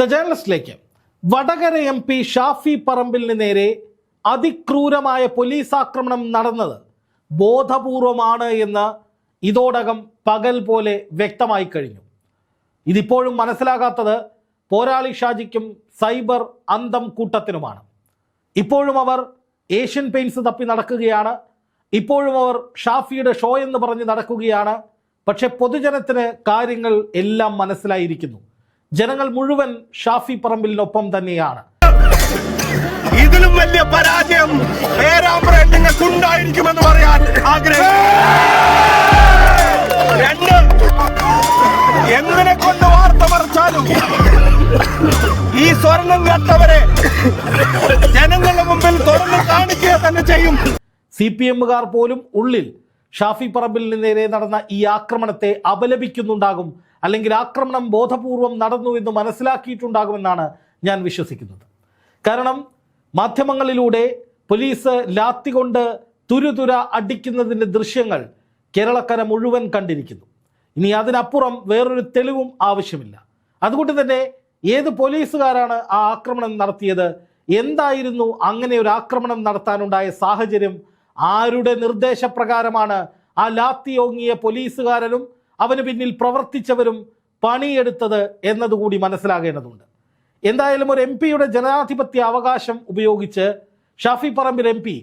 The ജേർണലിസ്റ്റിലേക്ക് Vadakara M P Shafi പറമ്പിലിന് നേരെ അതിക്രൂരമായ പോലീസ് ആക്രമണം നടന്നത് ബോധപൂർവമാണ് എന്ന് ഇതോടകം പകൽ പോലെ വ്യക്തമായി കഴിഞ്ഞു. ഇതിപ്പോഴും മനസ്സിലാകാത്തത് പോരാളി ഷാജിക്കും സൈബർ അന്തം കൂട്ടത്തിനുമാണ്. ഇപ്പോഴും അവർ ഏഷ്യൻ പെയിൻസ് തപ്പി നടക്കുകയാണ്. ഇപ്പോഴും അവർ ഷാഫിയുടെ ഷോ എന്ന് പറഞ്ഞ് നടക്കുകയാണ്. പക്ഷെ പൊതുജനത്തിന് കാര്യങ്ങൾ എല്ലാം മനസ്സിലായിരിക്കുന്നു. ജനങ്ങൾ മുഴുവൻ ഷാഫി പറമ്പിലിനൊപ്പം തന്നെയാണ്. ഇതിലും വലിയ പരാജയം പേരാമ്പ്രയിൽ നിങ്ങൾക്ക് ഉണ്ടായിരിക്കുമെന്ന് പറയാൻ ആഗ്രഹം രണ്ട് എന്തിനെ കൊണ്ട് വാർത്ത മറിച്ചാലും ഈ സ്വർണം കണ്ടവരെ ജനങ്ങളുടെ മുമ്പിൽ തുറന്ന് കാണിക്കുക തന്നെ ചെയ്യും. സി പി എമ്മുകാർ പോലും ഉള്ളിൽ ഷാഫി പറമ്പിലിന് നേരെ നടന്ന ഈ ആക്രമണത്തെ അപലപിക്കുന്നുണ്ടാകും അല്ലെങ്കിൽ ആക്രമണം ബോധപൂർവം നടന്നു എന്ന് മനസ്സിലാക്കിയിട്ടുണ്ടാകുമെന്നാണ് ഞാൻ വിശ്വസിക്കുന്നത്. കാരണം മാധ്യമങ്ങളിലൂടെ പോലീസ് ലാത്തി കൊണ്ട് തുരുതുര അടിക്കുന്നതിന്റെ ദൃശ്യങ്ങൾ കേരളക്കര മുഴുവൻ കണ്ടിരിക്കുന്നു. ഇനി അതിനപ്പുറം വേറൊരു തെളിവും ആവശ്യമില്ല. അതുകൊണ്ട് തന്നെ ഏത് പോലീസുകാരാണ് ആ ആക്രമണം നടത്തിയത് എന്തായിരുന്നു അങ്ങനെ ഒരു ആക്രമണം നടത്താനുണ്ടായ സാഹചര്യം ആരുടെ നിർദ്ദേശപ്രകാരമാണ് ആ ലാത്തി ഓങ്ങിയ പോലീസുകാരനും അവന് പിന്നിൽ പ്രവർത്തിച്ചവരും പണിയെടുത്തത് എന്നതുകൂടി മനസ്സിലാകേണ്ടതുണ്ട്. എന്തായാലും ഒരു എം പിയുടെ ജനാധിപത്യ അവകാശം ഉപയോഗിച്ച് ഷാഫി പറമ്പിൽ എം പി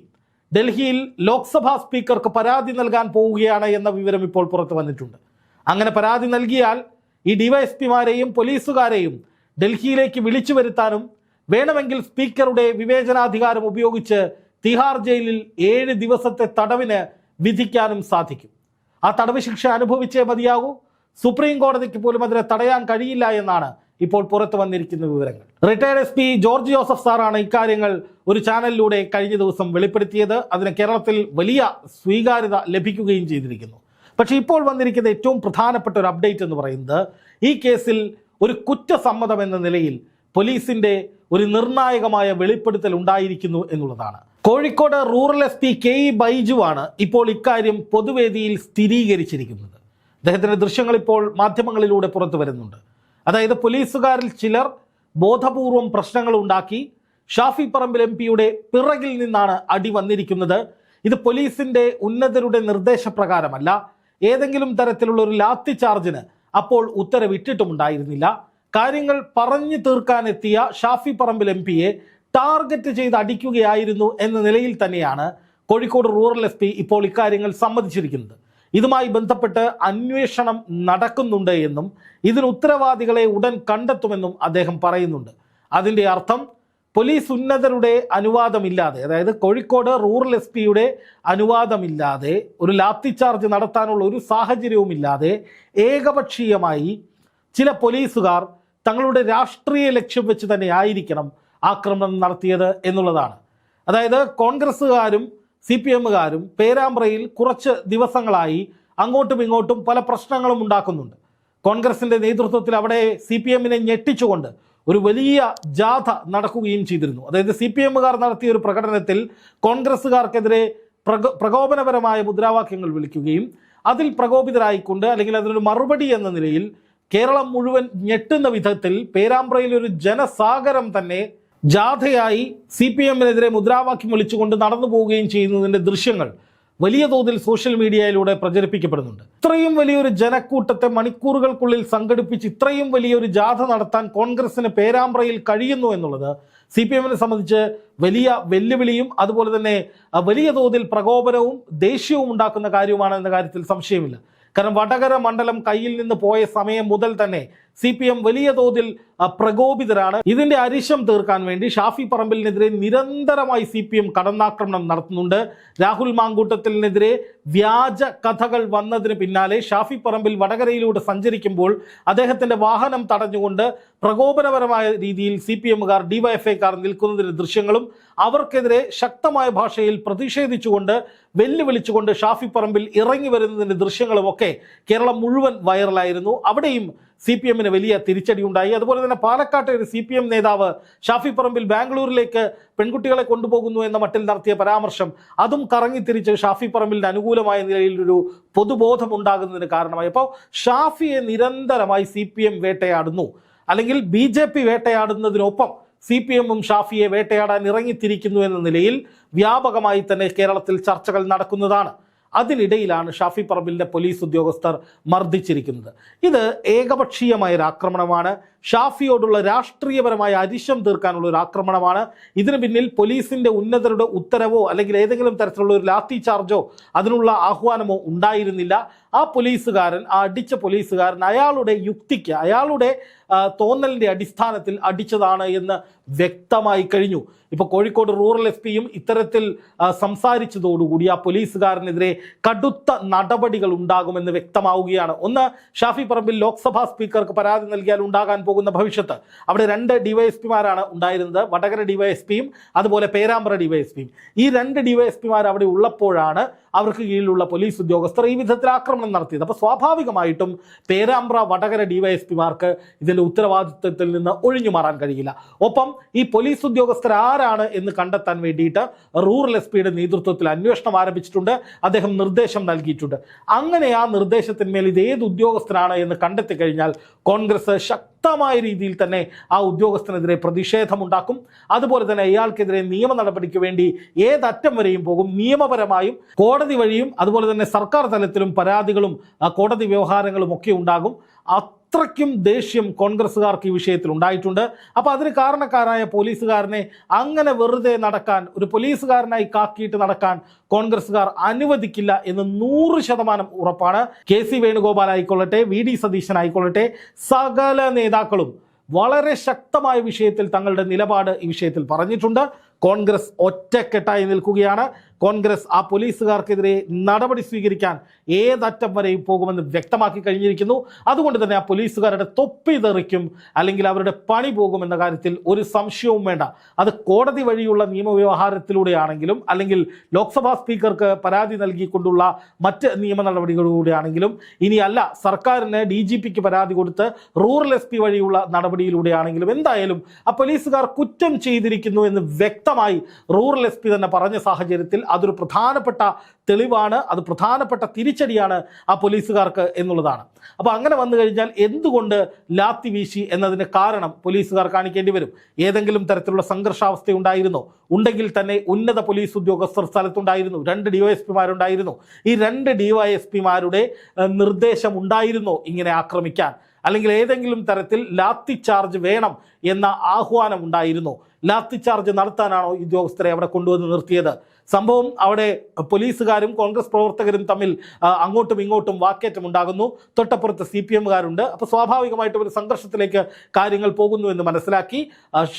ഡൽഹിയിൽ ലോക്സഭാ സ്പീക്കർക്ക് പരാതി നൽകാൻ പോവുകയാണ് എന്ന വിവരം ഇപ്പോൾ പുറത്തു വന്നിട്ടുണ്ട്. അങ്ങനെ പരാതി നൽകിയാൽ ഈ ഡിവൈഎസ്പിമാരെയും പോലീസുകാരെയും ഡൽഹിയിലേക്ക് വിളിച്ചു വരുത്താനും വേണമെങ്കിൽ സ്പീക്കറുടെ വിവേചനാധികാരം ഉപയോഗിച്ച് തിഹാർ ജയിലിൽ ഏഴ് ദിവസത്തെ തടവിന് വിധിക്കാനും സാധിക്കും. ആ തടവ് ശിക്ഷ അനുഭവിച്ചേ മതിയാകൂ. സുപ്രീം കോടതിക്ക് പോലും അതിനെ തടയാൻ കഴിയില്ല എന്നാണ് ഇപ്പോൾ പുറത്തു വന്നിരിക്കുന്ന വിവരങ്ങൾ. Retired S P George Joseph സാറാണ് ഇക്കാര്യങ്ങൾ ഒരു ചാനലിലൂടെ കഴിഞ്ഞ ദിവസം വെളിപ്പെടുത്തിയത്. അതിന് കേരളത്തിൽ വലിയ സ്വീകാര്യത ലഭിക്കുകയും ചെയ്തിരിക്കുന്നു. പക്ഷേ ഇപ്പോൾ വന്നിരിക്കുന്ന ഏറ്റവും പ്രധാനപ്പെട്ട ഒരു അപ്ഡേറ്റ് എന്ന് പറയുന്നത് ഈ കേസിൽ ഒരു കുറ്റസമ്മതം എന്ന നിലയിൽ പോലീസിന്റെ ഒരു നിർണായകമായ വെളിപ്പെടുത്തൽ ഉണ്ടായിരിക്കുന്നു എന്നുള്ളതാണ്. Kozhikode rural S P K E ബൈജുവാണ് ഇപ്പോൾ ഇക്കാര്യം പൊതുവേദിയിൽ സ്ഥിരീകരിച്ചിരിക്കുന്നത്. അദ്ദേഹത്തിന്റെ ദൃശ്യങ്ങൾ ഇപ്പോൾ മാധ്യമങ്ങളിലൂടെ പുറത്തു വരുന്നുണ്ട്. അതായത് പോലീസുകാരിൽ ചിലർ ബോധപൂർവം പ്രശ്നങ്ങൾ ഉണ്ടാക്കി ഷാഫി പറമ്പിൽ എം പിയുടെ പിറകിൽ നിന്നാണ് അടി വന്നിരിക്കുന്നത്. ഇത് പോലീസിന്റെ ഉന്നതരുടെ നിർദ്ദേശപ്രകാരമല്ല. ഏതെങ്കിലും തരത്തിലുള്ള ഒരു ലാത്തി ചാർജിന് അപ്പോൾ ഉത്തരവിട്ടിട്ടുമുണ്ടായിരുന്നില്ല. കാര്യങ്ങൾ പറഞ്ഞു തീർക്കാനെത്തിയ ഷാഫി പറമ്പിൽ എം പിയെ ടാർഗറ്റ് ചെയ്ത് അടിക്കുകയായിരുന്നു എന്ന നിലയിൽ തന്നെയാണ് കോഴിക്കോട് റൂറൽ എസ് പി ഇപ്പോൾ ഇക്കാര്യങ്ങൾ സമ്മതിച്ചിരിക്കുന്നത്. ഇതുമായി ബന്ധപ്പെട്ട് അന്വേഷണം നടക്കുന്നുണ്ട് എന്നും ഇതിന് ഉത്തരവാദികളെ ഉടൻ കണ്ടെത്തുമെന്നും അദ്ദേഹം പറയുന്നുണ്ട്. അതിന്റെ അർത്ഥം പോലീസ് ഉന്നതരുടെ അനുവാദമില്ലാതെ അതായത് കോഴിക്കോട് റൂറൽ എസ് പിയുടെ അനുവാദമില്ലാതെ ഒരു ലാത്തി ചാർജ് നടത്താനുള്ള ഒരു സാഹചര്യവുമില്ലാതെ ഏകപക്ഷീയമായി ചില പോലീസുകാർ തങ്ങളുടെ രാഷ്ട്രീയ ലക്ഷ്യം വെച്ച് തന്നെ ആയിരിക്കണം ആക്രമണം നടത്തിയത് എന്നുള്ളതാണ്. അതായത് കോൺഗ്രസ്സുകാരും സി പി എമ്മുകാരും പേരാമ്പ്രയിൽ കുറച്ച് ദിവസങ്ങളായി അങ്ങോട്ടും ഇങ്ങോട്ടും പല പ്രശ്നങ്ങളും ഉണ്ടാക്കുന്നുണ്ട്. കോൺഗ്രസിന്റെ നേതൃത്വത്തിൽ അവിടെ സി പി എമ്മിനെ ഞെട്ടിച്ചുകൊണ്ട് ഒരു വലിയ ജാഥ നടക്കുകയും ചെയ്തിരുന്നു. അതായത് സി പി എമ്മുകാർ നടത്തിയ ഒരു പ്രകടനത്തിൽ കോൺഗ്രസ്സുകാർക്കെതിരെ പ്രകോ പ്രകോപനപരമായ മുദ്രാവാക്യങ്ങൾ വിളിക്കുകയും അതിൽ പ്രകോപിതരായിക്കൊണ്ട് അല്ലെങ്കിൽ അതിനൊരു മറുപടി എന്ന നിലയിൽ കേരളം മുഴുവൻ ഞെട്ടുന്ന വിധത്തിൽ പേരാമ്പ്രയിൽ ഒരു ജനസാഗരം തന്നെ ജാഥയായി സി പി എമ്മിനെതിരെ മുദ്രാവാക്യം വിളിച്ചുകൊണ്ട് നടന്നു പോവുകയും ചെയ്യുന്നതിന്റെ ദൃശ്യങ്ങൾ വലിയ തോതിൽ സോഷ്യൽ മീഡിയയിലൂടെ പ്രചരിപ്പിക്കപ്പെടുന്നുണ്ട്. ഇത്രയും വലിയൊരു ജനക്കൂട്ടത്തെ മണിക്കൂറുകൾക്കുള്ളിൽ സംഘടിപ്പിച്ച് ഇത്രയും വലിയൊരു ജാഥ നടത്താൻ കോൺഗ്രസിന് പേരാമ്പ്രയിൽ കഴിയുന്നു എന്നുള്ളത് സി പി എമ്മിനെ സംബന്ധിച്ച് വലിയ വെല്ലുവിളിയും അതുപോലെ തന്നെ വലിയ തോതിൽ പ്രകോപനവും ദേഷ്യവും ഉണ്ടാക്കുന്ന കാര്യമാണ് എന്ന കാര്യത്തിൽ സംശയമില്ല. കാരണം വടകര മണ്ഡലം കയ്യിൽ നിന്ന് പോയ സമയം മുതൽ തന്നെ സി പി എം വലിയ തോതിൽ പ്രകോപിതരാണ്. ഇതിന്റെ അരിശം തീർക്കാൻ വേണ്ടി ഷാഫി പറമ്പിലിനെതിരെ നിരന്തരമായി സി പി എം കടന്നാക്രമണം നടത്തുന്നുണ്ട്. രാഹുൽ മാങ്കൂട്ടത്തിനെതിരെ വ്യാജ കഥകൾ വന്നതിന് പിന്നാലെ ഷാഫി പറമ്പിൽ വടകരയിലൂടെ സഞ്ചരിക്കുമ്പോൾ അദ്ദേഹത്തിന്റെ വാഹനം തടഞ്ഞുകൊണ്ട് പ്രകോപനപരമായ രീതിയിൽ സി പി എമ്മുകാർ ഡിവൈഎഫ്ഐക്കാർ നിൽക്കുന്നതിന്റെ ദൃശ്യങ്ങളും അവർക്കെതിരെ ശക്തമായ ഭാഷയിൽ പ്രതിഷേധിച്ചുകൊണ്ട് വെല്ലുവിളിച്ചുകൊണ്ട് ഷാഫി പറമ്പിൽ ഇറങ്ങി വരുന്നതിന്റെ ദൃശ്യങ്ങളുമൊക്കെ കേരളം മുഴുവൻ വൈറലായിരുന്നു. അവിടെയും സി പി എമ്മിന് വലിയ തിരിച്ചടി ഉണ്ടായി അതുപോലെ തന്നെ പാലക്കാട്ടെ ഒരു സി പി എം നേതാവ് ഷാഫി പറമ്പിൽ ബാംഗ്ലൂരിലേക്ക് പെൺകുട്ടികളെ കൊണ്ടുപോകുന്നു എന്ന മട്ടിൽ നടത്തിയ പരാമർശം അതും കറങ്ങി തിരിച്ച് ഷാഫി പറമ്പിലിന് അനുകൂലമായ നിലയിൽ ഒരു പൊതുബോധം ഉണ്ടാകുന്നതിന് കാരണമായി. അപ്പോൾ ഷാഫിയെ നിരന്തരമായി സി പി എം വേട്ടയാടുന്നു. അല്ലെങ്കിൽ ബി ജെ പി വേട്ടയാടുന്നതിനൊപ്പം സി പി എമ്മും ഷാഫിയെ വേട്ടയാടാൻ ഇറങ്ങിത്തിരിക്കുന്നു എന്ന നിലയിൽ വ്യാപകമായി തന്നെ കേരളത്തിൽ ചർച്ചകൾ നടക്കുന്നതാണ്. അതിനിടയിലാണ് ഷാഫി പറമ്പിലിന്റെ പോലീസ് ഉദ്യോഗസ്ഥർ മർദ്ദിച്ചിരിക്കുന്നത്. ഇത് ഏകപക്ഷീയമായ ഒരു ആക്രമണമാണ്. ഷാഫിയോടുള്ള രാഷ്ട്രീയപരമായ അരിശം തീർക്കാനുള്ള ഒരു ആക്രമണമാണ്. ഇതിന് പിന്നിൽ പോലീസിന്റെ ഉന്നതരുടെ ഉത്തരവോ അല്ലെങ്കിൽ ഏതെങ്കിലും തരത്തിലുള്ള ഒരു ലാത്തി ചാർജോ അതിനുള്ള ആഹ്വാനമോ ഉണ്ടായിരുന്നില്ല. ആ പോലീസുകാരൻ ആ അടിച്ച പോലീസുകാരൻ അയാളുടെ യുക്തിക്ക് അയാളുടെ തോന്നലിന്റെ അടിസ്ഥാനത്തിൽ അടിച്ചതാണ് എന്ന് വ്യക്തമായി കഴിഞ്ഞു. ഇപ്പൊ കോഴിക്കോട് റൂറൽ എസ് പിയും ഇത്തരത്തിൽ സംസാരിച്ചതോടുകൂടി ആ പോലീസുകാരനെതിരെ കടുത്ത നടപടികൾ ഉണ്ടാകുമെന്ന് വ്യക്തമാവുകയാണ്. ഒന്ന് ഷാഫി പറമ്പിൽ ലോക്സഭാ സ്പീക്കർക്ക് പരാതി നൽകിയാൽ ഉണ്ടാകാൻ പോകുന്ന ഭവിഷ്യത്ത്. അവിടെ രണ്ട് ഡിവൈഎസ്പിമാരാണ് ഉണ്ടായിരുന്നത്. വടകര ഡിവൈഎസ്പിയും അതുപോലെ പേരാമ്പ്ര ഡിവൈഎസ്പിയും. ഈ രണ്ട് ഡിവൈഎസ്പിമാർ അവിടെ ഉള്ളപ്പോഴാണ് അവർക്ക് കീഴിലുള്ള പോലീസ് ഉദ്യോഗസ്ഥർ ഈ വിധത്തിൽ ആക്രമണം നടത്തിയത്. അപ്പോൾ സ്വാഭാവികമായിട്ടും പേരാമ്പ്ര വടകര ഡിവൈഎസ്പിമാർക്ക് ഇതിന്റെ ഉത്തരവാദിത്വത്തിൽ നിന്ന് ഒഴിഞ്ഞു മാറാൻ കഴിയില്ല. ഒപ്പം ഈ പോലീസ് ഉദ്യോഗസ്ഥർ ആരാണ് എന്ന് കണ്ടെത്താൻ വേണ്ടിയിട്ട് റൂറൽ എസ് പിയുടെ നേതൃത്വത്തിൽ അന്വേഷണം ആരംഭിച്ചിട്ടുണ്ട്. അദ്ദേഹം നിർദ്ദേശം നൽകിയിട്ടുണ്ട്. അങ്ങനെ ആ നിർദ്ദേശത്തിന്മേൽ ഇത് ഏത് ഉദ്യോഗസ്ഥനാണ് എന്ന് കണ്ടെത്തി കഴിഞ്ഞാൽ കോൺഗ്രസ് ശക്തമായ രീതിയിൽ തന്നെ ആ ഉദ്യോഗസ്ഥനെതിരെ പ്രതിഷേധമുണ്ടാക്കും. അതുപോലെ തന്നെ അയാൾക്കെതിരെ നിയമ നടപടിക്ക് വേണ്ടി ഏതറ്റം വരെയും പോകും. നിയമപരമായും കോടതി വഴിയും അതുപോലെ തന്നെ സർക്കാർ തലത്തിലും പരാതികളും കോടതി വ്യവഹാരങ്ങളും ഒക്കെ ഉണ്ടാകും. അത്രയ്ക്കും ദേഷ്യം കോൺഗ്രസ്സുകാർക്ക് ഈ വിഷയത്തിൽ ഉണ്ടായിട്ടുണ്ട്. അപ്പോൾ അതിന് കാരണക്കാരായ പോലീസുകാരനെ അങ്ങനെ വെറുതെ നടക്കാൻ ഒരു പോലീസുകാരനായി കാക്കിയിട്ട് നടക്കാൻ കോൺഗ്രസ്സുകാർ അനുവദിക്കില്ല എന്ന് നൂറ് ശതമാനം ഉറപ്പാണ്. കെ സി വേണുഗോപാൽ ആയിക്കൊള്ളട്ടെ വി ഡി സതീശൻ ആയിക്കൊള്ളട്ടെ സകല നേതാക്കളും വളരെ ശക്തമായ വിഷയത്തിൽ തങ്ങളുടെ നിലപാട് ഈ വിഷയത്തിൽ പറഞ്ഞിട്ടുണ്ട്. കോൺഗ്രസ് ഒറ്റക്കെട്ടായി നിൽക്കുകയാണ്. കോൺഗ്രസ് ആ പോലീസുകാർക്കെതിരെ നടപടി സ്വീകരിക്കാൻ ഏതറ്റം വരെയും പോകുമെന്ന് വ്യക്തമാക്കി കഴിഞ്ഞിരിക്കുന്നു. അതുകൊണ്ട് തന്നെ ആ പോലീസുകാരുടെ തൊപ്പി തെറിക്കും അല്ലെങ്കിൽ അവരുടെ പണി പോകുമെന്ന കാര്യത്തിൽ ഒരു സംശയവും വേണ്ട. അത് കോടതി വഴിയുള്ള നിയമവ്യവഹാരത്തിലൂടെയാണെങ്കിലും അല്ലെങ്കിൽ ലോക്സഭാ സ്പീക്കർക്ക് പരാതി നൽകിക്കൊണ്ടുള്ള മറ്റ് നിയമ നടപടികളിലൂടെയാണെങ്കിലും ഇനിയല്ല സർക്കാരിന് ഡി പരാതി കൊടുത്ത് റൂറൽ എസ് വഴിയുള്ള നടപടിയിലൂടെ ആണെങ്കിലും എന്തായാലും ആ പോലീസുകാർ കുറ്റം ചെയ്തിരിക്കുന്നു എന്ന് വ്യക്തമായി റൂറൽ എസ് പി തന്നെ പറഞ്ഞ സാഹചര്യത്തിൽ അതൊരു പ്രധാനപ്പെട്ട തെളിവാണ് അത് പ്രധാനപ്പെട്ട തിരിച്ചടിയാണ് ആ പോലീസുകാർക്ക് എന്നുള്ളതാണ്. അപ്പോൾ അങ്ങനെ വന്നു കഴിഞ്ഞാൽ എന്തുകൊണ്ട് ലാത്തി വീശി എന്നതിന് കാരണം പോലീസുകാർ കാണിക്കേണ്ടി വരും? ഏതെങ്കിലും തരത്തിലുള്ള സംഘർഷാവസ്ഥ ഉണ്ടായിരുന്നോ? ഉണ്ടെങ്കിൽ തന്നെ ഉന്നത പോലീസ് ഉദ്യോഗസ്ഥർ സ്ഥലത്തുണ്ടായിരുന്നു രണ്ട് ഡിവൈഎസ്പിമാരുണ്ടായിരുന്നു ഈ രണ്ട് ഡിവൈഎസ്പിമാരുടെ നിർദ്ദേശം ഉണ്ടായിരുന്നോ ഇങ്ങനെ ആക്രമിക്കാൻ? അല്ലെങ്കിൽ ഏതെങ്കിലും തരത്തിൽ ലാത്തി ചാർജ് വേണം എന്ന ആഹ്വാനം ഉണ്ടായിരുന്നു. ലാത്തി ചാർജ് നടത്താനാണോ ഉദ്യോഗസ്ഥരെ അവിടെ കൊണ്ടുവന്ന് നിർത്തിയത്? സംഭവം അവിടെ പോലീസുകാരും കോൺഗ്രസ് പ്രവർത്തകരും തമ്മിൽ അങ്ങോട്ടും ഇങ്ങോട്ടും വാക്കേറ്റം ഉണ്ടാകുന്നു. തൊട്ടപ്പുറത്ത് സി പി എമ്മുകാരുണ്ട്. അപ്പോൾ സ്വാഭാവികമായിട്ടും ഒരു സംഘർഷത്തിലേക്ക് കാര്യങ്ങൾ പോകുന്നു എന്ന് മനസ്സിലാക്കി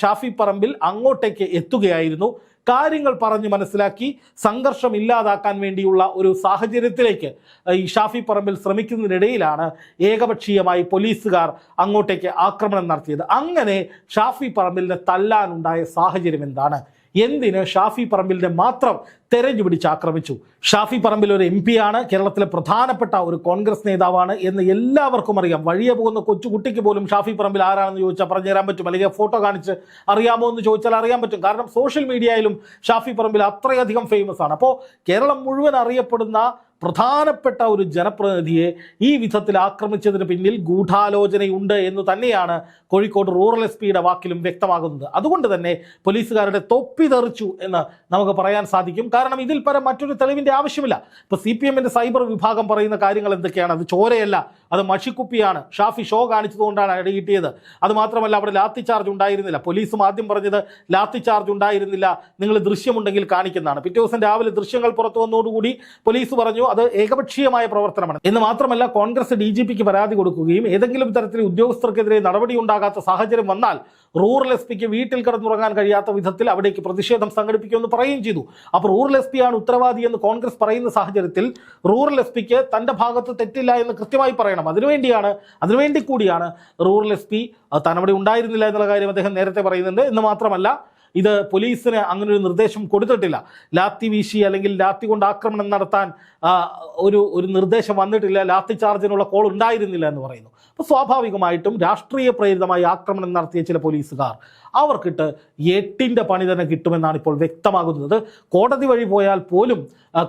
ഷാഫി പറമ്പിൽ അങ്ങോട്ടേക്ക് എത്തുകയായിരുന്നു. കാര്യങ്ങൾ പറഞ്ഞ് മനസ്സിലാക്കി സംഘർഷം ഇല്ലാതാക്കാൻ വേണ്ടിയുള്ള ഒരു സാഹചര്യത്തിലേക്ക് ഈ ഷാഫി പറമ്പിൽ ശ്രമിക്കുന്നതിനിടയിലാണ് ഏകപക്ഷീയമായി പോലീസുകാർ അങ്ങോട്ടേക്ക് ആക്രമണം നടത്തിയത്. അങ്ങനെ ഷാഫി പറമ്പിലിനെ തല്ലാനുണ്ടായ സാഹചര്യം എന്താണ്? എന്തിന് ഷാഫി പറമ്പിലിനെ മാത്രം തെരഞ്ഞു പിടിച്ച് ആക്രമിച്ചു? ഷാഫി പറമ്പിൽ ഒരു എം ആണ്. കേരളത്തിലെ പ്രധാനപ്പെട്ട ഒരു കോൺഗ്രസ് നേതാവാണ് എന്ന് എല്ലാവർക്കും അറിയാം. വഴിയെ പോകുന്ന കൊച്ചുകുട്ടിക്ക് പോലും ഷാഫി പറമ്പിൽ ആരാണെന്ന് ചോദിച്ചാൽ പറഞ്ഞു തരാൻ പറ്റും. അല്ലെങ്കിൽ ഫോട്ടോ കാണിച്ച് അറിയാമോ എന്ന് ചോദിച്ചാൽ അറിയാൻ പറ്റും. കാരണം സോഷ്യൽ മീഡിയയിലും ഷാഫി പറമ്പിൽ അത്രയധികം ഫേമസ് ആണ്. അപ്പോൾ കേരളം മുഴുവൻ അറിയപ്പെടുന്ന പ്രധാനപ്പെട്ട ഒരു ജനപ്രതിനിധിയെ ഈ വിധത്തിൽ ആക്രമിച്ചതിന് പിന്നിൽ ഗൂഢാലോചനയുണ്ട് എന്ന് തന്നെയാണ് കോഴിക്കോട് റൂറൽ എസ് പിയുടെ വാക്കിലും വ്യക്തമാകുന്നത്. അതുകൊണ്ട് തന്നെ പോലീസുകാരുടെ തൊപ്പി തെറിച്ചു എന്ന് നമുക്ക് പറയാൻ സാധിക്കും. കാരണം ഇതിൽ പരം മറ്റൊരു തെളിവിന്റെ ആവശ്യമില്ല. ഇപ്പോൾ സി സൈബർ വിഭാഗം പറയുന്ന കാര്യങ്ങൾ എന്തൊക്കെയാണ്? അത് ചോരയല്ല. അത് മഷിക്കുപ്പിയാണ്. ഷാഫി ഷോ കാണിച്ചതുകൊണ്ടാണ് അടി കിട്ടിയത്. അത് മാത്രമല്ല അവിടെ ലാത്തി ചാർജ് ഉണ്ടായിരുന്നില്ല. പോലീസും ആദ്യം പറഞ്ഞത് ലാത്തി ചാർജ് ഉണ്ടായിരുന്നില്ല. നിങ്ങൾ ദൃശ്യമുണ്ടെങ്കിൽ കാണിക്കുന്നതാണ്. പിറ്റേ ദിവസം രാവിലെ ദൃശ്യങ്ങൾ പുറത്തു വന്നതോടുകൂടി പോലീസ് പറഞ്ഞു അത് ഏകപക്ഷീയമായ പ്രവർത്തനമാണ്. എന്ന് മാത്രമല്ല കോൺഗ്രസ് ഡി പരാതി കൊടുക്കുകയും ഏതെങ്കിലും തരത്തിൽ ഉദ്യോഗസ്ഥർക്കെതിരെ നടപടി ഉണ്ടാകാത്ത സാഹചര്യം വന്നാൽ റൂറൽ എസ് പിക്ക് വീട്ടിൽ കിടന്നുറങ്ങാൻ കഴിയാത്ത വിധത്തിൽ അവിടേക്ക് പ്രതിഷേധം സംഘടിപ്പിക്കുമെന്ന് പറയുകയും ചെയ്തു. അപ്പോൾ റൂറൽ എസ് പിയാണ് ഉത്തരവാദി എന്ന് കോൺഗ്രസ് പറയുന്ന സാഹചര്യത്തിൽ റൂറൽ എസ് പിക്ക് തന്റെ ഭാഗത്ത് തെറ്റില്ല എന്ന് കൃത്യമായി പറയണം. അതിനുവേണ്ടിയാണ് അതിനുവേണ്ടി കൂടിയാണ് റൂറൽ എസ് പി തനവിടെ ഉണ്ടായിരുന്നില്ല എന്നുള്ള കാര്യം അദ്ദേഹം നേരത്തെ പറയുന്നുണ്ട്. എന്ന് മാത്രമല്ല ഇത് പോലീസിന് അങ്ങനെ ഒരു നിർദ്ദേശം കൊടുത്തിട്ടില്ല. ലാത്തി വീശി അല്ലെങ്കിൽ ലാത്തി കൊണ്ട് ആക്രമണം നടത്താൻ ഒരു ഒരു നിർദ്ദേശം വന്നിട്ടില്ല. ലാത്തി ചാർജിനുള്ള കോൾ ഉണ്ടായിരുന്നില്ല എന്ന് പറയുന്നു. സ്വാഭാവികമായിട്ടും രാഷ്ട്രീയ പ്രേരിതമായി ആക്രമണം നടത്തിയ ചില പോലീസുകാർ. അവർക്കിട്ട് എട്ടിന്റെ പണി തന്നെ കിട്ടുമെന്നാണ് ഇപ്പോൾ വ്യക്തമാകുന്നത്. കോടതി വഴി പോയാൽ പോലും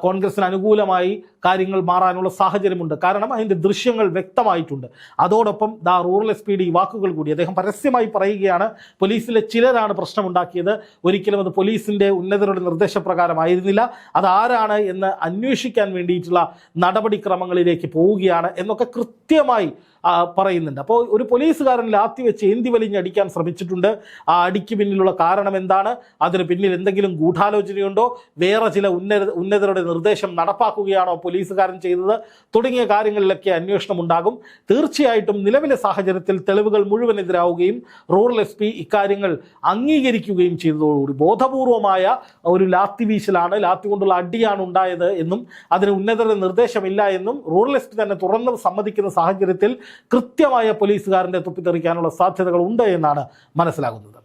കോൺഗ്രസിന് അനുകൂലമായി കാര്യങ്ങൾ മാറാനുള്ള സാഹചര്യമുണ്ട്. കാരണം അതിന്റെ ദൃശ്യങ്ങൾ വ്യക്തമായിട്ടുണ്ട്. അതോടൊപ്പം ദാ റൂറൽ എസ് പി ഡി വാക്കുകൾ കൂടി അദ്ദേഹം പരസ്യമായി പറയുകയാണ്. പോലീസിലെ ചിലരാണ് പ്രശ്നമുണ്ടാക്കിയത്. ഒരിക്കലും അത് പോലീസിന്റെ ഉന്നതരുടെ നിർദ്ദേശപ്രകാരമായിരുന്നില്ല. അതാരാണ് എന്ന് അന്വേഷിക്കാൻ വേണ്ടിയിട്ടുള്ള നടപടിക്രമങ്ങളിലേക്ക് പോവുകയാണ് എന്നൊക്കെ കൃത്യമായി പറയുന്നുണ്ട്. അപ്പോൾ ഒരു പോലീസുകാരൻ ലാത്തി വെച്ച് ഏന്തി വലിഞ്ഞടിക്കാൻ ശ്രമിച്ചിട്ടുണ്ട്. ആ അടിക്ക് പിന്നിലുള്ള കാരണം എന്താണ്? അതിന് പിന്നിൽ എന്തെങ്കിലും ഗൂഢാലോചനയുണ്ടോ? വേറെ ചില ഉന്നത ഉന്നതരുടെ നിർദ്ദേശം നടപ്പാക്കുകയാണോ പോലീസുകാരൻ ചെയ്തത്? തുടങ്ങിയ കാര്യങ്ങളിലൊക്കെ അന്വേഷണം ഉണ്ടാകും. തീർച്ചയായിട്ടും നിലവിലെ സാഹചര്യത്തിൽ തെളിവുകൾ മുഴുവൻ എതിരാവുകയും റൂറൽ എസ് പി ഇക്കാര്യങ്ങൾ അംഗീകരിക്കുകയും ചെയ്തതോടുകൂടി ബോധപൂർവമായ ഒരു ലാത്തി വീശലാണ് ലാത്തി കൊണ്ടുള്ള അടിയാണ് ഉണ്ടായത് എന്നും അതിന് ഉന്നതരുടെ നിർദ്ദേശമില്ല എന്നും റൂറൽ എസ് പി തന്നെ തുറന്ന് സമ്മതിക്കുന്ന സാഹചര്യത്തിൽ കൃത്യമായ പോലീസുകാരന്റെ തുപ്പിത്തെറിക്കാനുള്ള സാധ്യതകൾ ഉണ്ട് എന്നാണ് മനസ്സിലാകുന്നത്.